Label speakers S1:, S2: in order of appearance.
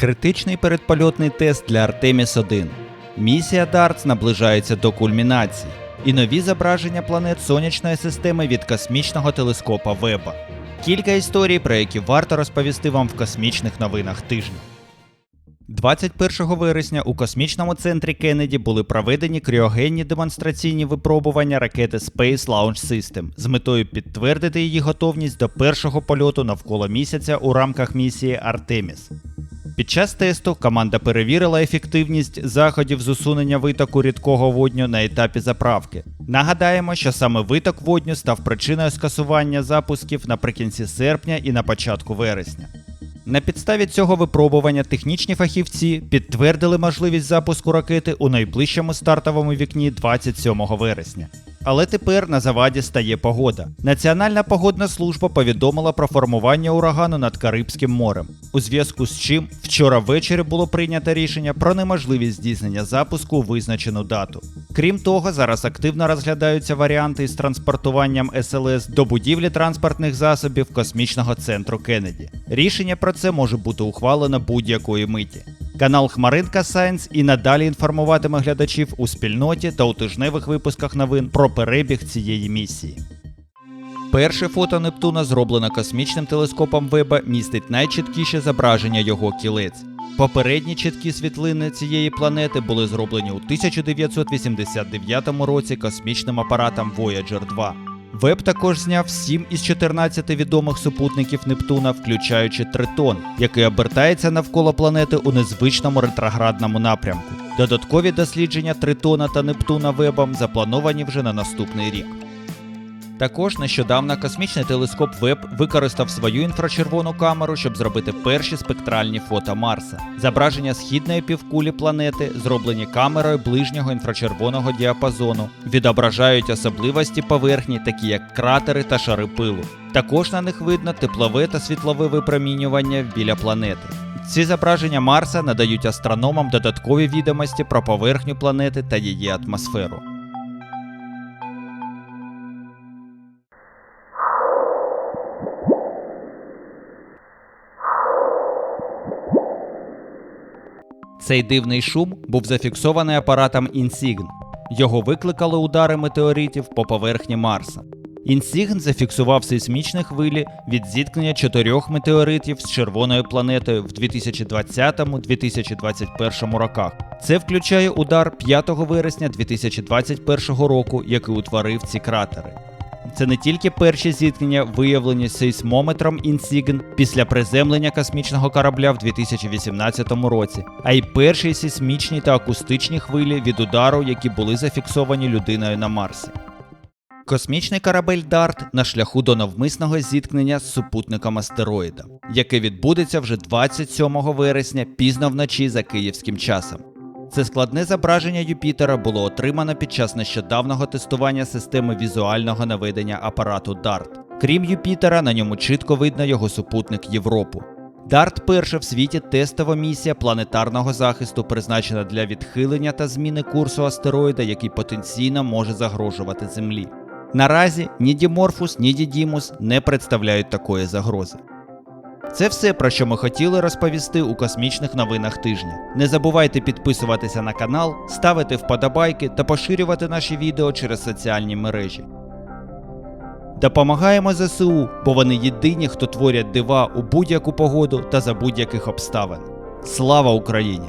S1: Критичний передпольотний тест для Артеміс 1. Місія Дартс наближається до кульмінації. І нові зображення планет сонячної системи від космічного телескопа Веба. Кілька історій, про які варто розповісти вам в космічних новинах тижня. 21 вересня у космічному центрі Кеннеді були проведені кріогенні демонстраційні випробування ракети Space Launch System з метою підтвердити її готовність до першого польоту навколо місяця у рамках місії Артеміс. Під час тесту команда перевірила ефективність заходів з усунення витоку рідкого водню на етапі заправки. Нагадаємо, що саме виток водню став причиною скасування запусків наприкінці серпня і на початку вересня. На підставі цього випробування технічні фахівці підтвердили можливість запуску ракети у найближчому стартовому вікні 27 вересня. Але тепер на заваді стає погода. Національна погодна служба повідомила про формування урагану над Карибським морем, у зв'язку з чим вчора ввечері було прийнято рішення про неможливість здійснення запуску у визначену дату. Крім того, зараз активно розглядаються варіанти із транспортуванням СЛС до будівлі транспортних засобів космічного центру Кеннеді. Рішення про це може бути ухвалено будь-якої миті. Канал Хмаринка Сайенс і надалі інформуватиме глядачів у спільноті та у тижневих випусках новин про перебіг цієї місії. Перше фото Нептуна, зроблене космічним телескопом Веба, містить найчіткіше зображення його кілець. Попередні чіткі світлини цієї планети були зроблені у 1989 році космічним апаратом Voyager 2. Веб також зняв 7 із 14 відомих супутників Нептуна, включаючи Тритон, який обертається навколо планети у незвичному ретроградному напрямку. Додаткові дослідження Тритона та Нептуна Вебом заплановані вже на наступний рік. Також нещодавно космічний телескоп Веб використав свою інфрачервону камеру, щоб зробити перші спектральні фото Марса. Зображення східної півкулі планети, зроблені камерою ближнього інфрачервоного діапазону, відображають особливості поверхні, такі як кратери та шари пилу. Також на них видно теплове та світлове випромінювання біля планети. Ці зображення Марса надають астрономам додаткові відомості про поверхню планети та її атмосферу. Цей дивний шум був зафіксований апаратом Insign. Його викликали удари метеоритів по поверхні Марса. Інсігн зафіксував сейсмічні хвилі від зіткнення чотирьох метеоритів з червоною планетою в 2020-2021 роках. Це включає удар 5 вересня 2021 року, який утворив ці кратери. Це не тільки перші зіткнення, виявлені сейсмометром Інсігн після приземлення космічного корабля в 2018 році, а й перші сейсмічні та акустичні хвилі від удару, які були зафіксовані людиною на Марсі. Космічний корабель Дарт на шляху до навмисного зіткнення з супутником астероїда, яке відбудеться вже 27 вересня пізно вночі за київським часом. Це складне зображення Юпітера було отримано під час нещодавнього тестування системи візуального наведення апарату DART. Крім Юпітера, на ньому чітко видно його супутник Європу. DART перша в світі тестова місія планетарного захисту, призначена для відхилення та зміни курсу астероїда, який потенційно може загрожувати Землі. Наразі ні Діморфус, ні Дідімус не представляють такої загрози. Це все, про що ми хотіли розповісти у космічних новинах тижня. Не забувайте підписуватися на канал, ставити вподобайки та поширювати наші відео через соціальні мережі. Допомагаємо ЗСУ, бо вони єдині, хто творять дива у будь-яку погоду та за будь-яких обставин. Слава Україні!